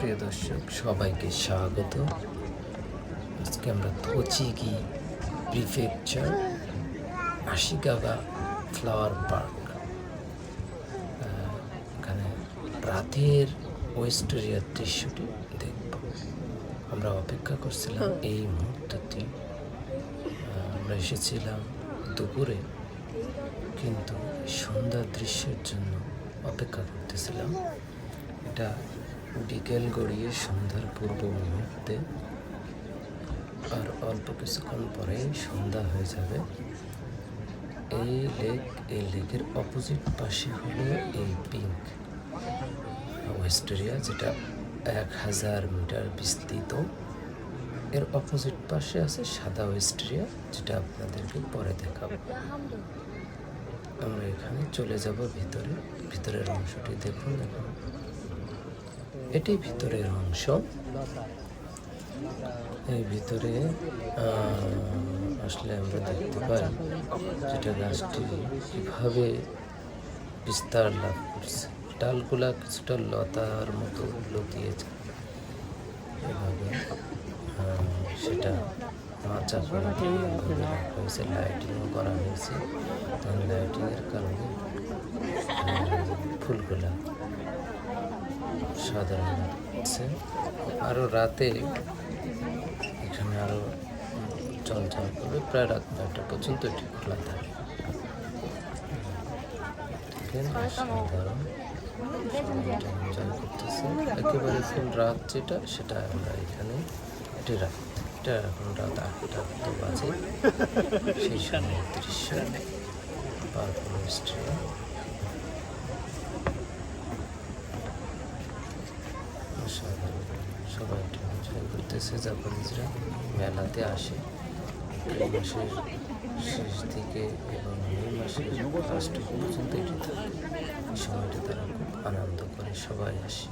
প্রিয় দর্শক সবাইকে স্বাগত। আজকে আমরা Tochigi prefecture Ashikaga flower park. এখানে রাতের ওয়েস্টেরিয়ার দৃশ্যটি দেখব। আমরা অপেক্ষা করছিলাম এই মুহূর্তটি। আমরা এসেছিলাম দুপুরে কিন্তু সন্ধ্যার দৃশ্যের জন্য অপেক্ষা করতেছিলাম। এটা বিকেল গড়িয়ে সন্ধ্যার পূর্ব মুহূর্তে আর অল্প কিছুক্ষণ পরেই সন্ধ্যা হয়ে যাবে। এই লেক, এই লেকের অপোজিট পাশে হলো এই পিঙ্ক ওয়েস্টেরিয়া, যেটা এক হাজার মিটার বিস্তৃত। এর অপোজিট পাশে আছে সাদা ওয়েস্টেরিয়া, যেটা আপনাদেরকে পরে দেখাবো। আমরা এখানে চলে যাব ভিতরে। ভিতরের অংশটি দেখুন এখন এটি ভিতরের অংশ। এই ভিতরে আসলে আমরা দেখতে পাই যেটা গাছটি কীভাবে বিস্তার লাভ করছে। ডালগুলা কিছুটা লতার মতো লতিয়েছে। এভাবে সেটা মাচা হয়েছে, লাইটিংও করা হয়েছে। লাইটিংয়ের কারণে ফুলগুলা সাধারণ লাগছে আরও রাতে এখানে আরও চলচল করবে। প্রায় রাত নয়টা পর্যন্ত এটি খোলা থাকে। একেবারে ফুল রাত যেটা, সেটা আমরা এখানে এটি রাত এটা এখন রাত আটটা মতো বাজে। সেই সময় দৃশ্য। পার্পল স্ট্রিয়া এনজয় জাপানিজরা মেলাতে আসে। এপ্রিল মাসের শেষ দিকে এবং মে মাসের ফার্স্ট পর্যন্ত এটি থাকে। এই সময়টা তারা খুব আনন্দ করে সবাই আসে।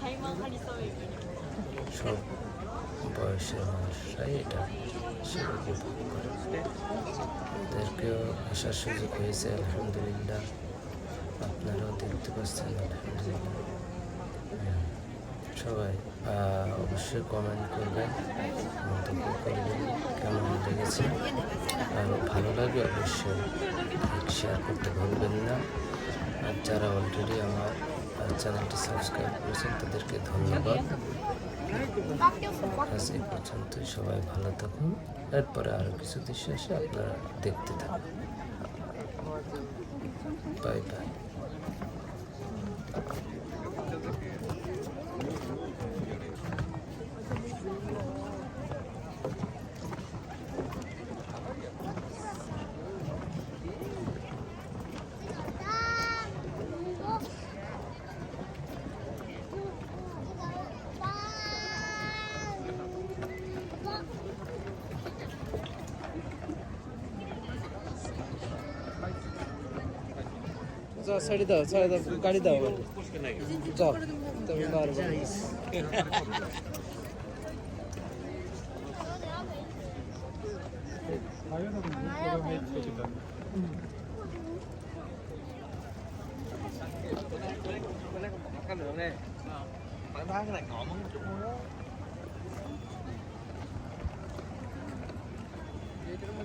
সব বয়সের মানুষরাই এটা সেবা উপভোগ করে। তাদেরকেও আসার সুযোগ হয়েছে আলহামদুলিল্লাহ। আপনারাও দেখতে পাচ্ছেন আলহামদুলিল্লাহ। হুম, সবাই অবশ্যই কমেন্ট করবেন, মন্তব্য করবেন, কেমন লেগেছে? আর ভালো লাগে অবশ্যই শেয়ার করতে ভুলবেন না। আর যারা অলরেডি আমার চ্যানেলটি সাবস্ক্রাইব করেছেন, তাদেরকে ধন্যবাদ। এই পর্যন্ত সবাই ভালো থাকুন। এরপরে আরও কিছু দৃশ্য এসে আপনারা দেখতে থাকুন। বাই বাই जा, साडे दहा साडे दहा, गाडी दहा जा तर बरं Cái đường này Phải bán cái này ngọn không chút đó Vậy cho nó một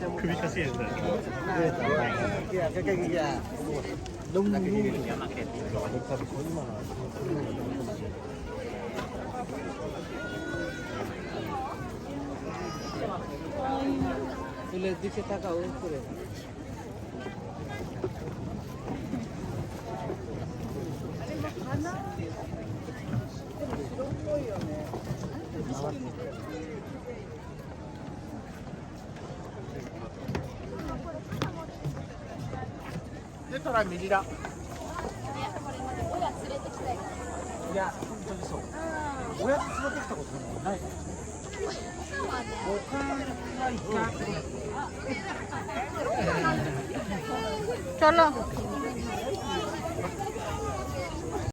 首かしげてた。চুলের দিকে তাকাও করে 出たら右だ。れいや本当にそう。親連れてきたことない。お母さんい。